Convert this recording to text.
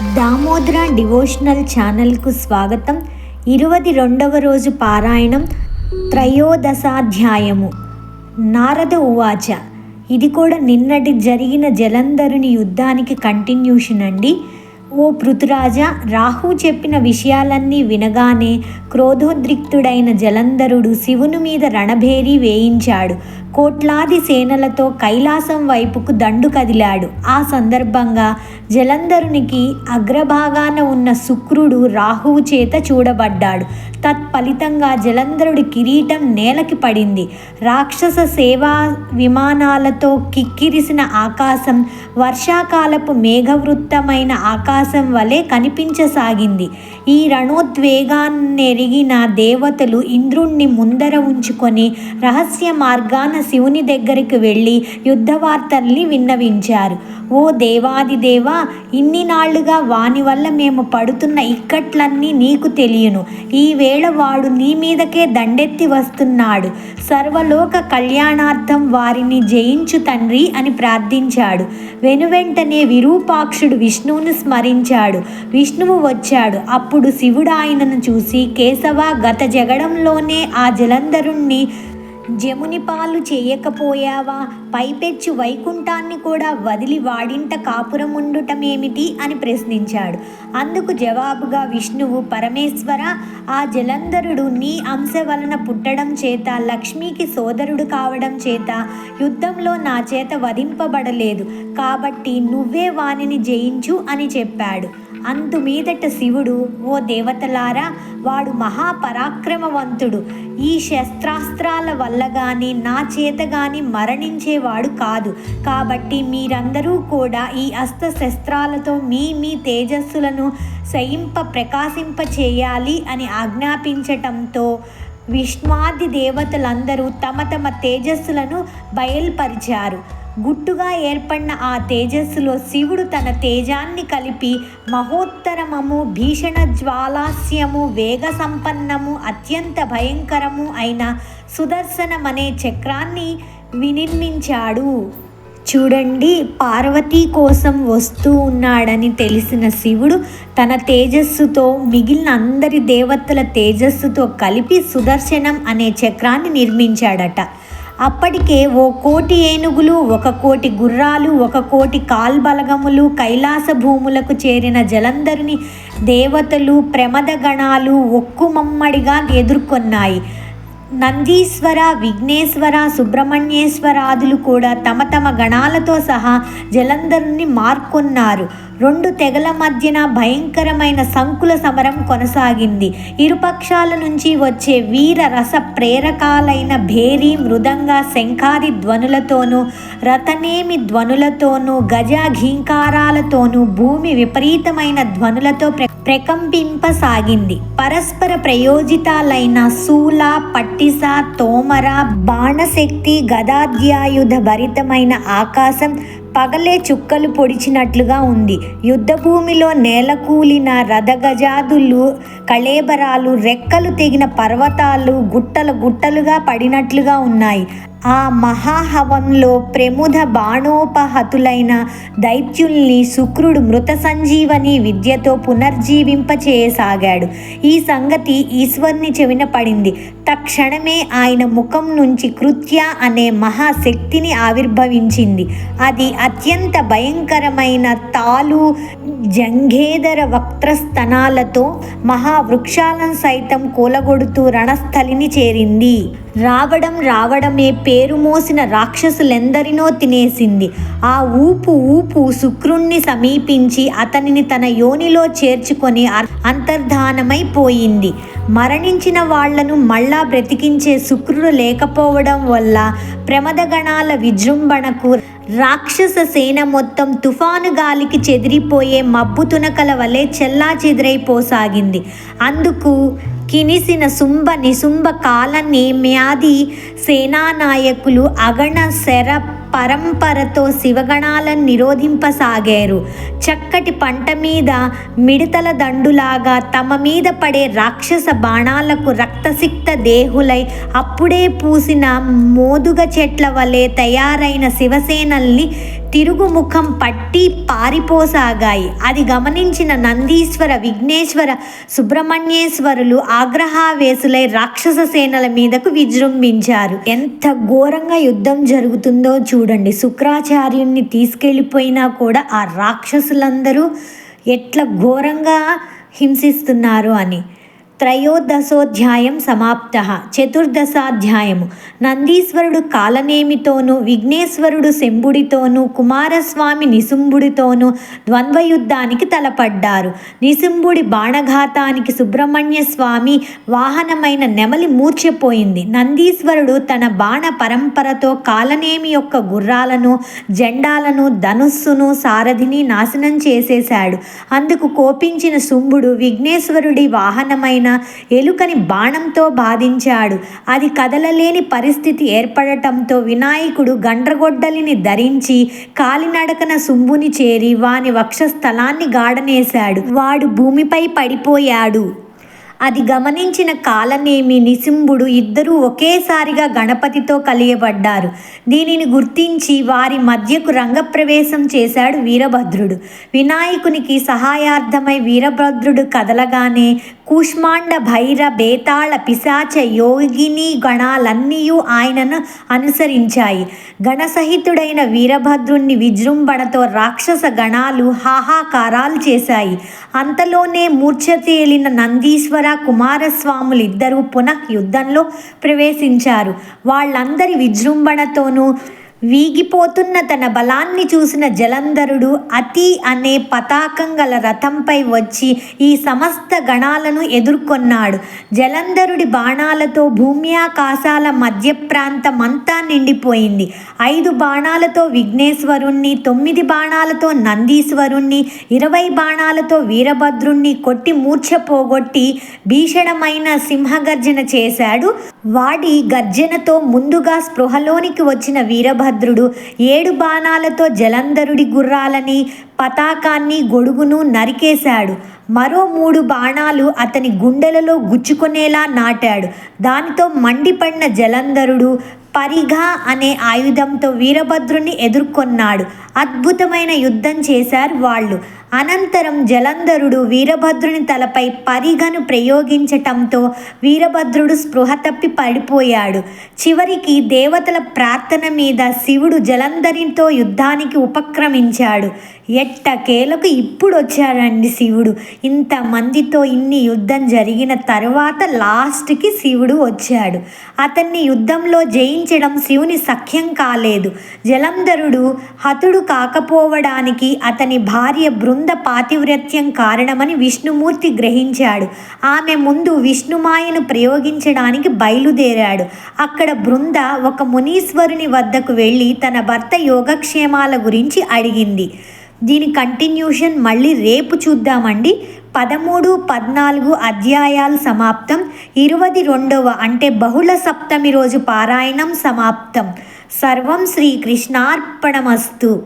Damodara devotional ఛానల్కు స్వాగతం. ఇరవై రెండవ రోజు పారాయణం త్రయోదశాధ్యాయము. నారద ఉవాచ ఇది కూడా నిన్నటి జరిగిన జలంధరుని యుద్ధానికి కంటిన్యూషన్ అండి. ఓ పృథురాజా రాహు చెప్పిన విషయాలన్నీ వినగానే క్రోధోద్రిక్తుడైన జలంధరుడు శివుని మీద రణభేరి వేయించాడు. కోట్లాది సేనలతో కైలాసం వైపుకు దండు కదిలాడు. ఆ సందర్భంగా జలంధరునికి అగ్రభాగాన ఉన్న శుక్రుడు రాహువు చేత చూడబడ్డాడు. తత్ఫలితంగా జలంధరుడి కిరీటం నేలకి పడింది. రాక్షస సేవా విమానాలతో కిక్కిరిసిన ఆకాశం వర్షాకాలపు మేఘవృత్తమైన ఆకాశం వలె కనిపించసాగింది. ఈ రణోద్వేగాన్నెరిగిన దేవతలు ఇంద్రుణ్ణి ముందర ఉంచుకొని రహస్య మార్గాన శివుని దగ్గరికి వెళ్ళి యుద్ధ వార్తల్ని విన్నవించారు. ఓ దేవాది దేవా ఇన్ని నాళ్ళుగా వాని వల్ల మేము పడుతున్న ఇక్కట్లన్నీ నీకు తెలియను. ఈవేళ వాడు నీ మీదకే దండెత్తి వస్తున్నాడు. సర్వలోక కళ్యాణార్థం వారిని జయించు తండ్రి అని ప్రార్థించాడు. వెనువెంటనే విరూపాక్షుడు విష్ణువును స్మరించాడు. విష్ణువు వచ్చాడు. అప్పుడు శివుడు ఆయనను చూసి కేశవ గత జగడంలోనే ఆ జలంధరుణ్ణి జముని పాలు చేయకపోయావా? పైపెచ్చు వైకుంఠాన్ని కూడా వదిలి వాడింట కాపురముండుటమేమిటి అని ప్రశ్నించాడు. అందుకు జవాబుగా విష్ణువు పరమేశ్వర ఆ జలంధరుడు నీ అంశ వలన పుట్టడం చేత లక్ష్మికి సోదరుడు కావడం చేత యుద్ధంలో నా చేత వధింపబడలేదు. కాబట్టి నువ్వే వానిని జయించు అని చెప్పాడు. అంతు మీదట శివుడు ఓ దేవతలారా వాడు మహాపరాక్రమవంతుడు. ఈ శస్త్రాస్త్రాల వల్ల కానీ నా చేత కానీ మరణించేవాడు కాదు. కాబట్టి మీరందరూ కూడా ఈ అస్త్ర శస్త్రాలతో మీ మీ తేజస్సులను సయింప ప్రకాశింప చేయాలి అని ఆజ్ఞాపించటంతో విష్ణువాది దేవతలందరూ తమ తమ తేజస్సులను బయల్పరిచారు. గుట్టుగా ఏర్పడిన ఆ తేజస్సులో శివుడు తన తేజాన్ని కలిపి మహోత్తరమము భీషణ జ్వాలాస్యము వేగ సంపన్నము అత్యంత భయంకరము అయిన సుదర్శనమనే చక్రాన్ని వినిర్మించాడు. చూడండి పార్వతీ కోసం వస్తూ ఉన్నాడని తెలిసిన శివుడు తన తేజస్సుతో మిగిలిన అందరి దేవతల తేజస్సుతో కలిపి సుదర్శనం అనే చక్రాన్ని నిర్మించాడట. అప్పటికే ఓ కోటి ఏనుగులు ఒక కోటి గుర్రాలు ఒక కోటి కాల్బలగములు కైలాస భూములకు చేరిన జలంధరుని దేవతలు ప్రమదగణాలు ఒక్కుమమ్మడిగా ఎదుర్కొన్నాయి. నందీశ్వర విఘ్నేశ్వర సుబ్రహ్మణ్యేశ్వరాదులు కూడా తమ తమ గణాలతో సహా జలంధర్ని మార్కొన్నారు. రెండు తెగల మధ్యన భయంకరమైన సంకుల సమరం కొనసాగింది. ఇరుపక్షాల నుంచి వచ్చే వీర రస ప్రేరకాలైన భేరీ మృదంగ శంఖాది ధ్వనులతోనూ రతనేమి ధ్వనులతోనూ గజ ఘీంకారాలతోనూ భూమి విపరీతమైన ధ్వనులతో ప్ర ప్రకంపింపసాగింది. పరస్పర ప్రయోజితాలైన శూల పట్టిస తోమర బాణశక్తి గదాధ్యాయుధ భరితమైన ఆకాశం పగలే చుక్కలు పొడిచినట్లుగా ఉంది. యుద్ధభూమిలో నేలకూలిన రథగజాదులు కళేబరాలు రెక్కలు తెగిన పర్వతాలు గుట్టలు గుట్టలుగా పడినట్లుగా ఉన్నాయి. ఆ మహాహవంలో ప్రముధ బాణోపహతులైన దైత్యుల్ని శుక్రుడు మృత సంజీవని విద్యతో పునర్జీవింపచేయసాగాడు. ఈ ఈ సంగతి ఈశ్వర్ని చెవిన పడింది. తక్షణమే ఆయన ముఖం నుంచి కృత్య అనే మహాశక్తిని ఆవిర్భవించింది. అది అత్యంత భయంకరమైన తాలు జంఘేదర వక్త్రస్తనాలతో మహావృక్షాలను సైతం కూలగొడుతూ రణస్థలిని చేరింది. రావడం రావడమే పేరు మోసిన రాక్షసులెందరినో తినేసింది. ఆ ఊపు ఊపు శుక్రుణ్ణి సమీపించి అతనిని తన యోనిలో చేర్చుకొని అంతర్ధానమైపోయింది మరణించిన వాళ్ళను మళ్ళా బ్రతికించే శుక్రుడు లేకపోవడం వల్ల ప్రమదగణాల విజృంభణకు రాక్షస సేన మొత్తం తుఫాను గాలికి చెదిరిపోయే మబ్బు తునకల వలె చెల్లా చెదిరైపోసాగింది అందుకు కినిసిన శుంభ నిశుంభ కాలని మ్యాది సేనానాయకులు అగణ శర పరంపరతో శివగణాలను నిరోధింపసాగారు. చక్కటి పంట మీద మిడతల దండులాగా తమ మీద పడే రాక్షస బాణాలకు రక్తసిక్త దేహులై అప్పుడే పూసిన మోదుగ చెట్ల వలె తయారైన శివసేనల్ని తిరుగుముఖం పట్టి పారిపోసాగాయి. అది గమనించిన నందీశ్వర విఘ్నేశ్వర సుబ్రహ్మణ్యేశ్వరులు ఆగ్రహావేశులై రాక్షస సేనల మీదకు విజృంభించారు. ఎంత ఘోరంగా యుద్ధం జరుగుతుందో చూడండి. శుక్రాచార్యుణ్ణి తీసుకెళ్ళిపోయినా కూడా ఆ రాక్షసులందరూ ఎట్లా ఘోరంగా హింసిస్తున్నారు అని. త్రయోదశోధ్యాయం సమాప్త. చతుర్దశాధ్యాయము. నందీశ్వరుడు కాలనేమితోనూ విఘ్నేశ్వరుడు శంభుడితోనూ కుమారస్వామి నిశుంభుడితోనూ ద్వంద్వయుద్ధానికి తలపడ్డారు. నిశుంభుడి బాణఘాతానికి సుబ్రహ్మణ్య స్వామి వాహనమైన నెమలి మూర్చిపోయింది. నందీశ్వరుడు తన బాణ పరంపరతో కాలనేమి యొక్క గుర్రాలను జెండాలను ధనుస్సును సారథిని నాశనం చేసేశాడు. అందుకు కోపించిన శుంభుడు విఘ్నేశ్వరుడి వాహనమైన ఎలుకని బాణంతో బాధించాడు. అది కదలలేని పరిస్థితి ఏర్పడటంతో వినాయకుడు గండ్రగొడ్డలిని ధరించి కాలినడకన సుంభుని చేరి వాని వక్షస్థలాన్ని గాడనేశాడు వాడు భూమిపై పడిపోయాడు. అది గమనించిన కాలనేమి నిశింభుడు ఇద్దరూ ఒకేసారిగా గణపతితో కలియబడ్డారు. దీనిని గుర్తించి వారి మధ్యకు రంగప్రవేశం చేశాడు వీరభద్రుడు. వినాయకునికి సహాయార్థమై వీరభద్రుడు కదలగానే కూష్మాండ భైర బేతాళ పిశాచ యోగిని గణాలన్నీ ఆయనను అనుసరించాయి. గణసహితుడైన వీరభద్రుణ్ణి విజృంభణతో రాక్షస గణాలు హాహాకారాలు చేశాయి. అంతలోనే మూర్ఛ తేలిన నందీశ్వర కుమారస్వాములిద్దరూ పునః యుద్ధంలో ప్రవేశించారు. వాళ్ళందరి విజృంభణతోనూ వీగిపోతున్న తన బలాన్ని చూసిన జలంధరుడు అతి అనే పతాకం గల రథంపై వచ్చి ఈ సమస్త గణాలను ఎదుర్కొన్నాడు. జలంధరుడి బాణాలతో భూమ్యాకాశాల మధ్య ప్రాంతమంతా నిండిపోయింది. ఐదు బాణాలతో విఘ్నేశ్వరుణ్ణి తొమ్మిది బాణాలతో నందీశ్వరుణ్ణి ఇరవై బాణాలతో వీరభద్రుణ్ణి కొట్టి మూర్ఛ పోగొట్టి భీషణమైన సింహగర్జన చేశాడు. వాడి గర్జనతో ముందుగా స్పృహలోనికి వచ్చిన వీరభద్రుడు ఏడు బాణాలతో జలంధరుడి గుర్రాలని పతాకాన్ని గొడుగును నరికేశాడు. మరో మూడు బాణాలు అతని గుండెలలో గుచ్చుకునేలా నాటాడు. దానితో మండిపడిన జలంధరుడు పరిఘ అనే ఆయుధంతో వీరభద్రుని ఎదుర్కొన్నాడు. అద్భుతమైన యుద్ధం చేశారు వాళ్ళు. అనంతరం జలంధరుడు వీరభద్రుని తలపై పరిగను ప్రయోగించటంతో వీరభద్రుడు స్పృహ తప్పి పడిపోయాడు. చివరికి దేవతల ప్రార్థన మీద శివుడు జలంధరితో యుద్ధానికి ఉపక్రమించాడు. ఎట్టకేలకు ఇప్పుడు వచ్చాడండి శివుడు. ఇంతమందితో ఇన్ని యుద్ధం జరిగిన తర్వాత లాస్ట్కి శివుడు వచ్చాడు. అతన్ని యుద్ధంలో జయించడం శివుని సఖ్యం కాలేదు. జలంధరుడు హతుడు కాకపోవడానికి అతని భార్య బృంద పాతివ్రత్యం కారణమని విష్ణుమూర్తి గ్రహించాడు. ఆమె ముందు విష్ణుమాయను ప్రయోగించడానికి బయలుదేరాడు. అక్కడ బృంద ఒక మునీశ్వరుని వద్దకు వెళ్ళి తన భర్త యోగక్షేమాల గురించి అడిగింది. దీని కంటిన్యూషన్ మళ్ళీ రేపు చూద్దామండి. పదమూడు పద్నాలుగు అధ్యాయాలు సమాప్తం. ఇరవై రెండవ అంటే బహుళ సప్తమి రోజు పారాయణం సమాప్తం. సర్వం శ్రీకృష్ణార్పణమస్తు